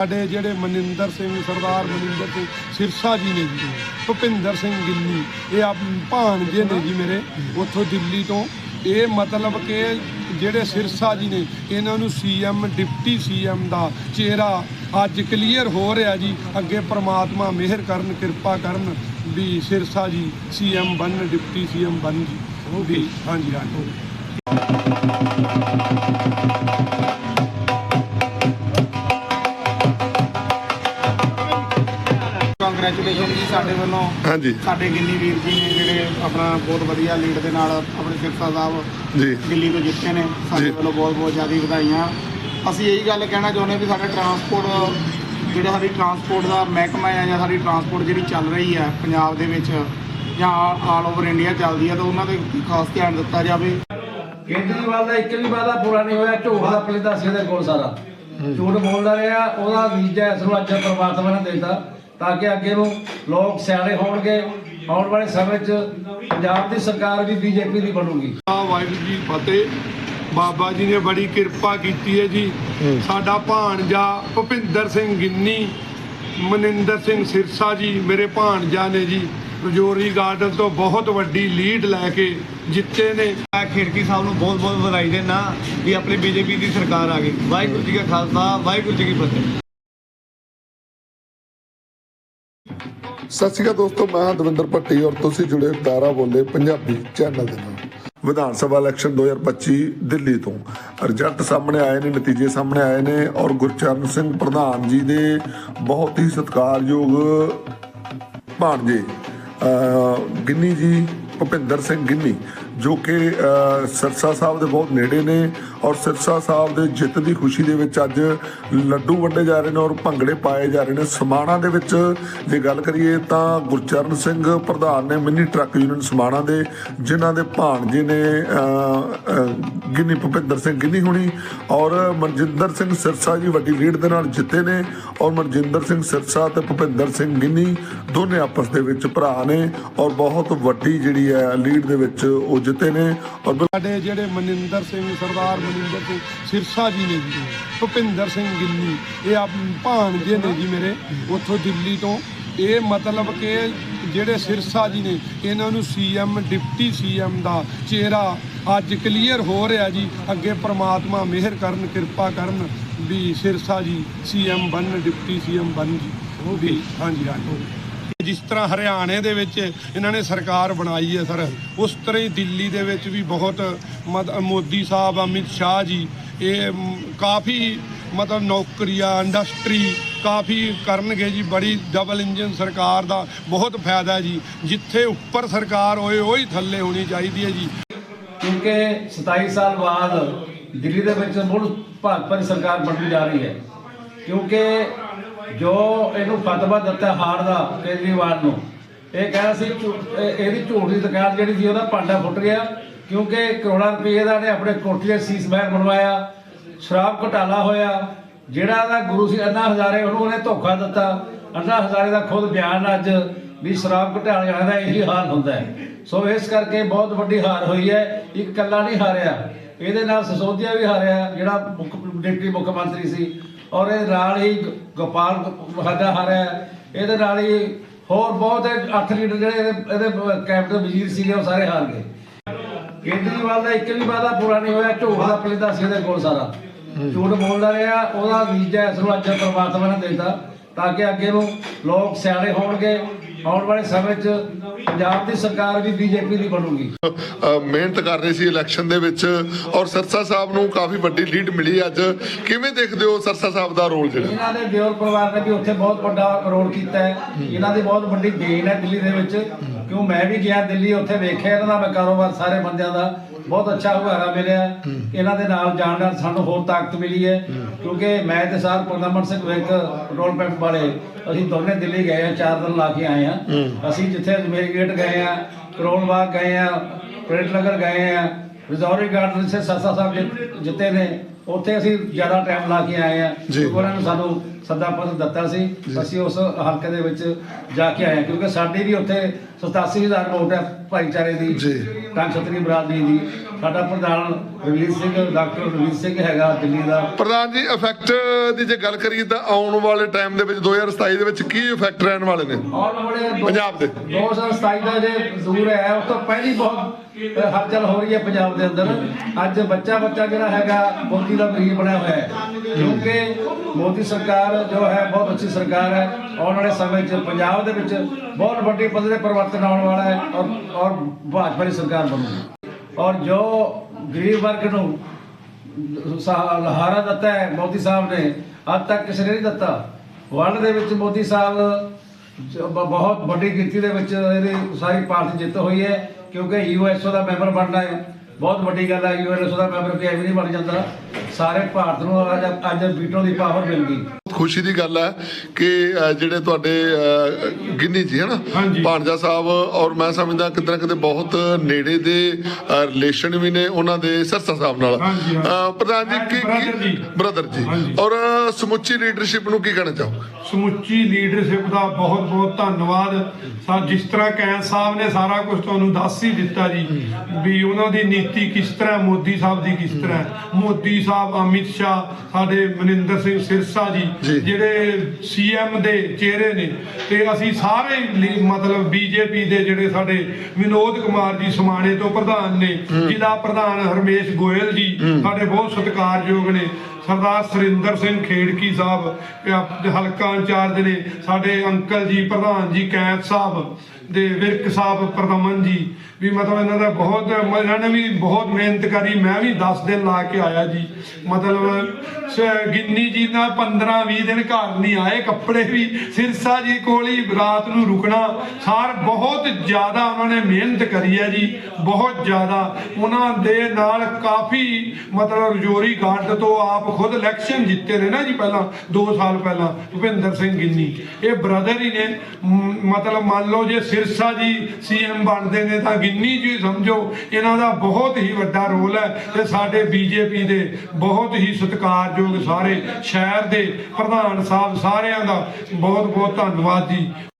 ਸਾਡੇ ਜਿਹੜੇ ਮਨਿੰਦਰ ਸਿੰਘ ਸਰਦਾਰ ਮਨਿੰਦਰ ਸਿੰਘ ਸਿਰਸਾ ਜੀ ਨੇ ਜੀ ਭੁਪਿੰਦਰ ਸਿੰਘ ਗਿੱਲੀ ਇਹ ਆਪ ਭਾਣਜੇ ਨੇ ਜੀ ਮੇਰੇ ਉੱਥੋਂ ਦਿੱਲੀ ਤੋਂ। ਇਹ ਮਤਲਬ ਕਿ ਜਿਹੜੇ ਸਿਰਸਾ ਜੀ ਨੇ ਇਹਨਾਂ ਨੂੰ ਸੀਐਮ ਡਿਪਟੀ ਸੀਐਮ ਦਾ ਚਿਹਰਾ ਅੱਜ ਕਲੀਅਰ ਹੋ ਰਿਹਾ ਜੀ। ਅੱਗੇ ਪ੍ਰਮਾਤਮਾ ਮਿਹਰ ਕਰਨ ਕਿਰਪਾ ਕਰਨ ਵੀ ਸਿਰਸਾ ਜੀ ਸੀਐਮ ਬਣ ਡਿਪਟੀ ਸੀਐਮ ਬਣ ਜੀ। ਵੀ ਹਾਂਜੀ ਹਾਂਜੀ। ਕੰਗ੍ਰੈਚੁਲੇਸ਼ਨ ਜੀ ਸਾਡੇ ਵੱਲੋਂ। ਹਾਂਜੀ। ਸਾਡੇ ਗਿੱਲੀ ਵੀਰ ਜੀ ਨੇ ਜਿਹੜੇ ਆਪਣਾ ਬਹੁਤ ਵਧੀਆ ਲੀਡ ਦੇ ਨਾਲ ਆਪਣੇ ਸਿਰਸਾ ਸਾਹਿਬ ਜੀ। ਦਿੱਲੀ ਤੋਂ ਜਿੱਤੇ ਨੇ। ਸਾਡੇ। ਵੱਲੋਂ ਬਹੁਤ ਬਹੁਤ ਜ਼ਿਆਦਾ ਵਧਾਈਆਂ। ਅਸੀਂ ਇਹੀ ਗੱਲ ਕਹਿਣਾ ਚਾਹੁੰਦੇ ਵੀ ਸਾਡਾ ਟਰਾਂਸਪੋਰਟ ਜਿਹੜਾ ਸਾਡੀ ਟਰਾਂਸਪੋਰਟ ਦਾ ਮਹਿਕਮਾ ਹੈ ਜਾਂ ਸਾਡੀ ਟਰਾਂਸਪੋਰਟ ਜਿਹੜੀ ਚੱਲ ਰਹੀ ਹੈ ਪੰਜਾਬ ਦੇ ਵਿੱਚ ਜਾਂ ਆਲ ਓਵਰ ਇੰਡੀਆ ਚੱਲਦੀ ਹੈ ਤਾਂ ਉਹਨਾਂ ਦੇ ਉੱਤੇ ਖਾਸ ਧਿਆਨ ਦਿੱਤਾ ਜਾਵੇ। ਕੇਜਰੀਵਾਲ ਦਾ ਇੱਕ ਵੀ ਵਾਅਦਾ ਪੂਰਾ ਨਹੀਂ ਹੋਇਆ ਝੂਠ ਦਾ ਪਲੇਦਾ ਸੀ ਇਹਦੇ ਕੋਲ ਸਾਰਾ। ਝੂਠ ਬੋਲਦਾ ਰਿਹਾ ਉਹਦਾ ਨਤੀਜਾ ਇਸ ਨੂੰ ਅੱਜ ਪਰਮਾਤਮਾ ਨੇ ਦਿੱਤਾ। ਤਾਂ ਕਿ ਅੱਗੇ ਨੂੰ ਲੋਕ ਸਿਆਣੇ ਹੋਣਗੇ ਆਉਣ ਵਾਲੇ ਸਮੇਂ 'ਚ ਪੰਜਾਬ ਦੀ ਸਰਕਾਰ ਵੀ ਬੀਜੇਪੀ ਦੀ ਬਣੂਗੀ। ਆ ਵਾਹਿਗੁਰੂ ਜੀ ਫਤਿਹ। ਬਾਬਾ ਜੀ ਨੇ ਬੜੀ ਕਿਰਪਾ ਕੀਤੀ ਹੈ ਜੀ। ਸਾਡਾ ਭਾਣਜਾ ਭੁਪਿੰਦਰ ਸਿੰਘ ਗਿੰਨੀ ਮਨਿੰਦਰ ਸਿੰਘ ਸਿਰਸਾ ਜੀ ਮੇਰੇ ਭਾਣਜਾ ਨੇ ਜੀ ਰਜੋਰੀ ਗਾਰਡਨ ਤੋਂ ਬਹੁਤ ਵੱਡੀ ਲੀਡ ਲੈ ਕੇ ਜਿੱਤੇ ਨੇ। ਮੈਂ ਖੇੜਕੀ ਸਾਹਿਬ ਨੂੰ ਬਹੁਤ ਬਹੁਤ ਵਧਾਈ ਦੇਣਾ ਵੀ ਆਪਣੀ ਬੀਜੇਪੀ ਦੀ ਸਰਕਾਰ ਆ ਗਈ। ਵਾਹਿਗੁਰੂ ਜੀ ਕਾ ਖਾਲਸਾ ਵਾਹਿਗੁਰੂ ਜੀ ਕੀ ਫਤਿਹ। ਸਤਿ ਸ਼੍ਰੀ ਅਕਾਲ ਦੋਸਤੋ, ਮੈਂ ਦਵਿੰਦਰ ਭੱਟੀ ਔਰ ਤੁਸੀਂ ਜੁੜੇ ਹੋ ਤਾਰਾ ਬੋਲੇ ਪੰਜਾਬੀ ਚੈਨਲ ਦੇ ਨਾਲ। ਵਿਧਾਨ ਸਭਾ ਇਲੈਕਸ਼ਨ 2025 ਦਿੱਲੀ ਤੋਂ। ਰਿਜ਼ਲਟ ਸਾਹਮਣੇ ਆਏ ਨੇ, ਨਤੀਜੇ ਸਾਹਮਣੇ ਆਏ ਨੇ ਔਰ ਗੁਰਚਰਨ ਸਿੰਘ ਪ੍ਰਧਾਨ ਜੀ ਦੇ ਬਹੁਤ ਹੀ ਸਤਿਕਾਰਯੋਗ ਭਾਣਜੇ ਗਿੰਨੀ ਜੀ, ਭੁਪਿੰਦਰ ਸਿੰਘ ਗਿੰਨੀ ਜੋ ਕਿ ਅਹ ਸਿਰਸਾ ਸਾਹਿਬ ਦੇ ਬਹੁਤ ਨੇੜੇ ਨੇ ਔਰ ਸਿਰਸਾ ਸਾਹਿਬ ਦੇ ਜਿੱਤ ਦੀ ਖੁਸ਼ੀ ਦੇ ਵਿੱਚ ਅੱਜ ਲੱਡੂ ਵੰਡੇ ਜਾ ਰਹੇ ਨੇ ਔਰ ਭੰਗੜੇ ਪਾਏ ਜਾ ਰਹੇ ਨੇ। ਸਮਾਣਾ ਦੇ ਵਿੱਚ ਜੇ ਗੱਲ ਕਰੀਏ ਤਾਂ ਗੁਰਚਰਨ ਸਿੰਘ ਪ੍ਰਧਾਨ ਨੇ ਮਿੰਨੀ ਟਰੱਕ ਯੂਨੀਅਨ ਸਮਾਣਾ ਦੇ ਜਿਨ੍ਹਾਂ ਦੇ ਭਾਣਜੇ ਨੇ ਅਹ, ਗਿੰਨੀ ਭੁਪਿੰਦਰ ਸਿੰਘ ਗਿੰਨੀ ਹੁਣੀ ਔਰ ਮਨਜਿੰਦਰ ਸਿੰਘ ਸਿਰਸਾ ਜੀ ਵੱਡੀ ਲੀਡ ਦੇ ਨਾਲ ਜਿੱਤੇ ਨੇ ਔਰ ਮਨਜਿੰਦਰ ਸਿੰਘ ਸਿਰਸਾ ਤੇ ਭੁਪਿੰਦਰ ਸਿੰਘ ਗਿੰਨੀ ਦੋਨੇ ਆਪਸ ਦੇ ਵਿੱਚ ਭਰਾ ਨੇ ਔਰ ਬਹੁਤ ਵੱਡੀ ਜਿਹੜੀ ਹੈ ਲੀਡ ਦੇ ਵਿੱਚ ਉਹ ਜਿੱਤੇ ਨੇ ਔਰ ਸਾਡੇ ਜਿਹੜੇ ਮਨਿੰਦਰ ਸਿੰਘ, ਸਰਦਾਰ ਮਨਿੰਦਰ ਸਿੰਘ ਸਿਰਸਾ ਜੀ ਨੇ ਜੀ, ਭੁਪਿੰਦਰ ਸਿੰਘ ਗਿੱਲੀ, ਇਹ ਆਪ ਭਾਣਜੇ ਨੇ ਜੀ ਮੇਰੇ, ਉੱਥੋਂ ਦਿੱਲੀ ਤੋਂ। ਇਹ ਮਤਲਬ ਕਿ ਜਿਹੜੇ ਸਿਰਸਾ ਜੀ ਨੇ, ਇਹਨਾਂ ਨੂੰ ਸੀਐਮ, ਡਿਪਟੀ ਸੀਐਮ ਦਾ ਚਿਹਰਾ ਅੱਜ ਕਲੀਅਰ ਹੋ ਰਿਹਾ ਜੀ। ਅੱਗੇ ਪ੍ਰਮਾਤਮਾ ਮਿਹਰ ਕਰਨ, ਕਿਰਪਾ ਕਰਨ ਵੀ ਸਿਰਸਾ ਜੀ ਸੀਐਮ ਬਣ, ਡਿਪਟੀ ਸੀਐਮ ਬਣ ਜੀ। ਵੀ ਹਾਂਜੀ ਹਾਂਜੀ। ਜਿਸ ਤਰ੍ਹਾਂ ਹਰਿਆਣੇ ਦੇ ਵਿੱਚ ਇਹਨਾਂ ਨੇ ਸਰਕਾਰ ਬਣਾਈ ਹੈ ਸਰ, ਉਸ ਤਰ੍ਹਾਂ ਹੀ ਦਿੱਲੀ ਦੇ ਵਿੱਚ ਵੀ ਬਹੁਤ ਮਤ- ਮੋਦੀ ਸਾਹਿਬ, ਅਮਿਤ ਸ਼ਾਹ ਜੀ, ਇਹ ਕਾਫੀ ਮਤਲਬ ਨੌਕਰੀਆਂ, ਇੰਡਸਟਰੀ ਕਾਫੀ ਕਰਨਗੇ ਜੀ, ਬੜੀ ਡਬਲ ਇੰਜਨ ਸਰਕਾਰ ਦਾ ਬਹੁਤ ਫਾਇਦਾ ਜੀ, ਜਿੱਥੇ ਉੱਪਰ ਸਰਕਾਰ ਹੋਏ, ਉਹੀ ਥੱਲੇ ਹੋਣੀ ਚਾਹੀਦੀ ਹੈ ਜੀ। ਕਿਉਂਕਿ 27 ਸਾਲ ਬਾਅਦ ਦਿੱਲੀ ਦੇ ਵਿੱਚ ਮੁੜ ਭਾਜਪਾ ਦੀ ਸਰਕਾਰ ਬਣਨ ਜਾ ਰਹੀ ਹੈ। ਕਿਉਂਕਿ ਜੋ ਇਹਨੂੰ ਫਤਵਾ ਦਿੱਤਾ ਹਾਰ ਦਾ, ਕੇਜਰੀਵਾਲ ਨੂੰ। ਇਹ ਕਹਿੰਦਾ ਸੀ ਝੂ- ਇਹਦੀ ਝੂਠ ਦੀ ਦੁਕਾਨ ਜਿਹੜੀ ਸੀ, ਉਹਦਾ ਭਾਂਡਾ ਫੁੱਟ ਗਿਆ, ਕਿਉਂਕਿ ਕਰੋੜਾਂ ਰੁਪਏ ਦਾ ਨੇ ਆਪਣੇ ਕੋਠੀ ਸੀਸ ਮਹਿਲ ਬਣਵਾਇਆ, ਸ਼ਰਾਬ ਘੁਟਾਲਾ ਹੋਇਆ, ਜਿਹੜਾ ਦਾ ਗੁਰੂ ਸੀ, ਅੰਨਾ ਹਜ਼ਾਰੇ, ਉਹਨੂੰ ਉਹਨੇ ਧੋਖਾ ਦਿੱਤਾ। ਅੰਨਾ ਹਜ਼ਾਰੇ ਦਾ ਖੁਦ ਬਿਆਨ ਅੱਜ ਵੀ ਸ਼ਰਾਬ ਘੁਟਾਲੇ ਵਾਲਿਆਂ ਦਾ ਇਹੀ ਹਾਲ ਹੁੰਦਾ ਹੈ। ਸੋ ਇਸ ਕਰਕੇ ਬਹੁਤ ਵੱਡੀ ਹਾਰ ਹੋਈ ਹੈ, ਇੱਕ ਕੱਲਾ ਨਹੀਂ ਹਾਰਿਆ। ਇਹਦੇ ਨਾਲ ਸਸੋਦੀਆ ਵੀ ਹਾਰਿਆ, ਜਿਹੜਾ ਮੁੱਖ, ਡਿਪਟੀ ਮੁੱਖ ਮੰਤਰੀ ਸੀ ਔਰ ਇਹ ਨਾਲ ਹੀ ਗੋਪਾਲ ਸਾਡਾ ਹਾਰਿਆ ਇਹਦੇ ਨਾਲ ਹੀ ਹੋਰ ਬਹੁਤ ਅੱਠ ਲੀਡਰ ਜਿਹੜੇ ਇਹਦੇ- ਇਹਦੇ ਕੈਪਟਨ ਵਜ਼ੀਰ ਸੀਗੇ, ਉਹ ਸਾਰੇ ਹਾਰ ਗਏ। ਕੇਜਰੀਵਾਲ ਦਾ ਇੱਕ ਵੀ ਵਾਅਦਾ ਪੂਰਾ ਨਹੀਂ ਹੋਇਆ ਝੂਠ ਦਾ ਪਲੇਦਾ ਸੀ ਇਹਦੇ ਕੋਲ ਸਾਰਾ। ਝੂਠ ਬੋਲਦਾ ਰਿਹਾ, ਉਹਦਾ ਨਤੀਜਾ ਇਸ ਨੂੰ ਅੱਜ ਪਰਮਾਤਮਾ ਨੇ ਦਿੱਤਾ, ਤਾਂ ਕਿ ਅੱਗੇ ਨੂੰ ਲੋਕ ਸਿਆਣੇ ਹੋਣਗੇ। ਆਉਣ ਵਾਲੇ ਸਮੇਂ 'ਚ ਪੰਜਾਬ ਦੀ ਸਰਕਾਰ ਵੀ ਬੀਜੇਪੀ ਦੀ ਬਣੂਗੀ। ਮਿਹਨਤ ਕਰ ਰਹੇ ਸੀ ਇਲੈਕਸ਼ਨ ਦੇ ਵਿੱਚ ਔਰ ਸਰਸਾ ਸਾਹਿਬ ਨੂੰ ਕਾਫੀ ਵੱਡੀ ਲੀਡ ਮਿਲੀ ਅੱਜ। ਕਿਵੇਂ ਦੇਖਦੇ ਹੋ ਸਰਸਾ ਸਾਹਿਬ ਦਾ ਰੋਲ ਜਿਹੜਾ? ਇਹਨਾਂ ਦੇ ਦਿਓਰ ਪਰਿਵਾਰ ਨੇ ਵੀ ਉੱਥੇ ਬਹੁਤ ਵੱਡਾ ਰੋਲ ਕੀਤਾ ਹੈ। ਇਹਨਾਂ ਦੀ ਬਹੁਤ ਵੱਡੀ ਦੇਣ ਹੈ ਦਿੱਲੀ ਦੇ ਵਿੱਚ। ਕਿਉਂ ਮੈਂ ਵੀ ਗਿਆ ਦਿੱਲੀ ਉੱਥੇ ਵੇਖਿਆ ਇਹਨਾਂ ਦਾ ਮੈਂ ਕਾਰੋਬਾਰ ਸਾਰੇ ਬੰਦਿਆਂ ਦਾ। ਬਹੁਤ ਅੱਛਾ ਹੁਆਰਾ ਮਿਲਿਆ। ਇਹਨਾਂ ਦੇ ਨਾਲ ਜਾਣ ਨਾਲ ਸਾਨੂੰ ਹੋਰ ਤਾਕਤ ਮਿਲੀ ਹੈ। ਕਿਉਂਕਿ ਮੈਂ ਤੇ ਸਾਰ ਪਰਦਮਨ ਸਿੰਘ ਵਿਰਕ ਪੈਟਰੋਲ ਪੰਪ ਵਾਲੇ ਅਸੀਂ ਦੋਨੇ ਦਿੱਲੀ ਗਏ ਆ ਚਾਰ ਦਿਨ ਲਾ ਕੇ ਆਏ ਆ ਅਸੀਂ ਜਿੱਥੇ ਅਜਮੇਰ ਗੇਟ ਗਏ ਆ ਕਰੋਲ ਬਾਗ ਗਏ ਆ ਪ੍ਰੇਟ ਨਗਰ ਗਏ ਆ ਰਿਜ਼ੋਰੀ ਗਾਰਡਨ ਸੇ ਸਰਸਾ ਸਾਹਿਬ ਜਿੱਤੇ ਨੇ ਉੱਥੇ ਅਸੀਂ ਜ਼ਿਆਦਾ ਟਾਈਮ ਲਾ ਕੇ ਆਏ ਆ ਉਹਨਾਂ ਨੇ ਸਾਨੂੰ ਸੱਦਾ ਪੱਤਰ ਦਿੱਤਾ ਸੀ। ਅਸੀਂ ਉਸ ਹਲਕੇ ਦੇ ਵਿੱਚ ਜਾ ਕੇ ਆਏ ਕਿਉਂਕਿ ਸਾਡੀ ਵੀ ਉੱਥੇ 87000 ਵੋਟ ਹੈ ਭਾਈਚਾਰੇ ਦੀ ਜੀ। ਤਾਂ ਛਤਰੀ ਬਰਾਦਰੀ ਦੀ। ਸਾਡਾ ਪ੍ਰਧਾਨ ਰਵੀਰ ਸਿੰਘ ਡਾਕਟਰ ਰਵੀਰ ਸਿੰਘ ਹੈਗਾ ਦਿੱਲੀ ਦਾ। ਪ੍ਰਧਾਨ ਜੀ ਇਫੈਕਟ ਦੀ ਜੇ ਗੱਲ ਕਰੀਏ ਤਾਂ ਆਉਣ ਵਾਲੇ ਟਾਈਮ ਦੇ ਵਿੱਚ 2027 ਦੇ ਵਿੱਚ ਕੀ ਇਫੈਕਟ ਰਹਿਣ ਵਾਲੇ ਨੇ? ਪੰਜਾਬ ਦੇ। 2027 ਦਾ ਜੇ ਦੂਰ ਹੈ ਉਸ ਤੋਂ ਪਹਿਲੀ ਬਹੁਤ ਹਲਚਲ ਹੋ ਰਹੀ ਹੈ ਪੰਜਾਬ ਦੇ ਅੰਦਰ। ਅੱਜ ਬੱਚਾ ਬੱਚਾ ਜਿਹੜਾ ਹੈਗਾ ਮੋਦੀ ਦਾ ਮਰੀਜ਼ ਬਣਿਆ ਹੋਇਆ ਹੈ। ਕਿਉਂਕਿ ਮੋਦੀ ਸਰਕਾਰ ਜੋ ਹੈ, ਬਹੁਤ ਅੱਛੀ ਸਰਕਾਰ ਹੈ। ਆਉਣ ਵਾਲੇ ਸਮੇਂ 'ਚ ਪੰਜਾਬ ਦੇ ਵਿੱਚ ਬਹੁਤ ਵੱਡੀ ਪੱਧਰ ਤੇ ਪਰਿਵਰਤਨ ਆਉਣ ਵਾਲਾ ਹੈ ਔਰ ਔਰ ਭਾਜਪਾ ਦੀ ਸਰਕਾਰ ਬਣੂਗੀ। ਔਰ ਜੋ ਗਰੀਬ ਵਰਗ ਨੂੰ ਸਹਾਰਾ ਦਿੱਤਾ ਹੈ ਮੋਦੀ ਸਾਹਿਬ ਨੇ, ਅੱਜ ਤੱਕ ਕਿਸੇ ਨੇ ਨਹੀਂ ਦਿੱਤਾ। ਵਰਲਡ ਦੇ ਵਿੱਚ ਮੋਦੀ ਸਾਹਿਬ ਬਹੁਤ ਵੱਡੀ ਗਿਣਤੀ ਦੇ ਵਿੱਚ ਇਹਦੀ ਸਾਰੀ ਪਾਰਟੀ ਜਿੱਤ ਹੋਈ ਹੈ, ਕਿਉਂਕਿ ਯੂਐਸਓ ਦਾ ਮੈਂਬਰ ਬਣਨਾ ਹੈ। ਬਹੁਤ ਵੱਡੀ ਗੱਲ ਹੈ ਯੂਐਨਐਸਓ ਦਾ ਮੈਂਬਰ ਕੋਈ ਐਵੇਂ ਨਹੀਂ ਬਣ ਜਾਂਦਾ। ਸਾਰੇ ਭਾਰਤ ਨੂੰ ਅੱਜ ਅੱਜ ਵੀਟੋ ਦੀ ਪਾਵਰ ਮਿਲ ਗਈ ਖੁਸ਼ੀ ਦੀ ਗੱਲ ਹੈ ਕਿ ਜਿਹੜੇ ਤੁਹਾਡੇ ਗਿੰਨੀ ਜੀ ਹਨਾ ਭਾਣਜਾ ਸਾਹਿਬ ਔਰ ਮੈਂ ਸਮਝਦਾ ਕਿਤੇ ਨਾ ਕਿਤੇ ਬਹੁਤ ਨੇੜੇ ਦੇ ਰਿਲੇਸ਼ਨ ਵੀ ਨੇ ਉਹਨਾਂ ਦੇ ਸਰਸਾ ਸਾਹਿਬ ਨਾਲ ਪ੍ਰਧਾਨ ਜੀ ਕੀ। ਬ੍ਰਦਰ ਜੀ। ਔਰ ਸਮੁੱਚੀ ਲੀਡਰਸ਼ਿਪ ਨੂੰ ਕੀ ਕਹਿਣਾ ਚਾਹੋਗੇ ਸਮੁੱਚੀ ਲੀਡਰਸ਼ਿਪ ਦਾ ਬਹੁਤ ਬਹੁਤ ਧੰਨਵਾਦ ਸਾ ਜਿਸ ਤਰ੍ਹਾਂ ਕੈਂ ਸਾਹਿਬ ਨੇ ਸਾਰਾ ਕੁਝ ਤੁਹਾਨੂੰ ਦੱਸ ਹੀ ਦਿੱਤਾ ਜੀ ਵੀ ਉਹਨਾਂ ਦੀ ਨੀਤੀ ਕਿਸ ਤਰ੍ਹਾਂ ਮੋਦੀ ਸਾਹਿਬ ਦੀ ਕਿਸ ਤਰ੍ਹਾਂ। ਮੋਦੀ ਸਾਹਿਬ ਅਮਿਤ ਸ਼ਾਹ ਸਾਡੇ ਮਨਿੰਦਰ ਸਿੰਘ ਸਿਰਸਾ ਜੀ। ਜਿਹੜੇ ਸੀਐਮ ਦੇ ਚਿਹਰੇ ਨੇ ਤੇ ਅਸੀਂ ਸਾਰੇ ਮਤਲਬ ਬੀਜੇਪੀ ਦੇ ਜਿਹੜੇ ਸਾਡੇ ਵਿਨੋਦ ਕੁਮਾਰ ਜੀ ਸਮਾਣੇ ਤੋਂ ਪ੍ਰਧਾਨ ਨੇ ਜ਼ਿਲ੍ਹਾ ਪ੍ਰਧਾਨ ਹਰਮੇਸ਼ ਗੋਇਲ ਜੀ ਸਾਡੇ ਬਹੁਤ ਸਤਿਕਾਰਯੋਗ ਨੇ ਸਰਦਾਰ ਸੁਰਿੰਦਰ ਸਿੰਘ ਖੇੜਕੀ ਸਾਹਿਬ ਹਲਕਾ ਇੰਚਾਰਜ ਨੇ ਸਾਡੇ ਅੰਕਲ ਜੀ ਪ੍ਰਧਾਨ ਜੀ ਕੈਂਤ ਸਾਹਿਬ ਦੇ ਵਿਰਕ ਸਾਹਿਬ ਪ੍ਰਦਮਨ ਜੀ ਵੀ ਮਤਲਬ ਇਹਨਾਂ ਦਾ ਬਹੁਤ ਇਹਨਾਂ ਨੇ ਵੀ ਬਹੁਤ ਮਿਹਨਤ ਕਰੀ। ਮੈਂ ਵੀ 10 ਦਿਨ ਲਾ ਕੇ ਆਇਆ ਜੀ। ਮਤਲਬ ਗਿੰਨੀ ਜੀ ਨਾਲ 15 20 ਦਿਨ ਘਰ ਨਹੀਂ ਆਏ, ਕੱਪੜੇ ਵੀ ਸਿਰਸਾ ਜੀ ਕੋਲ ਹੀ ਰਾਤ ਨੂੰ ਰੁਕਣਾ। ਸਾਰ ਬਹੁਤ ਜ਼ਿਆਦਾ ਉਹਨਾਂ ਨੇ ਮਿਹਨਤ ਕਰੀ ਹੈ ਜੀ, ਬਹੁਤ ਜ਼ਿਆਦਾ। ਉਹਨਾਂ ਦੇ ਨਾਲ ਕਾਫੀ ਮਤਲਬ ਰਜੋਰੀ ਗਾਰਡ ਤੋਂ ਆਪ ਖੁਦ ਇਲੈਕਸ਼ਨ ਜਿੱਤੇ ਨੇ ਨਾ ਜੀ ਪਹਿਲਾਂ 2 ਸਾਲ ਪਹਿਲਾਂ, ਭੁਪਿੰਦਰ ਸਿੰਘ ਗਿੰਨੀ। ਇਹ ਬ੍ਰਦਰ ਹੀ ਨੇ। ਮਤਲਬ ਮੰਨ ਲਓ ਜੇ ਸਿਰਸਾ ਜੀ ਸੀਐਮ ਬਣਦੇ ਨੇ ਤਾਂ ਜਿੰਨੀ ਜੀ ਸਮਝੋ, ਇਹਨਾਂ ਦਾ ਬਹੁਤ ਹੀ ਵੱਡਾ ਰੋਲ ਹੈ ਤੇ ਸਾਡੇ ਬੀਜੇਪੀ ਦੇ ਬਹੁਤ ਹੀ ਸਤਿਕਾਰਯੋਗ ਸਾਰੇ ਸ਼ਹਿਰ ਦੇ ਪ੍ਰਧਾਨ ਸਾਹਿਬ ਸਾਰਿਆਂ ਦਾ ਬਹੁਤ ਬਹੁਤ ਧੰਨਵਾਦ ਜੀ।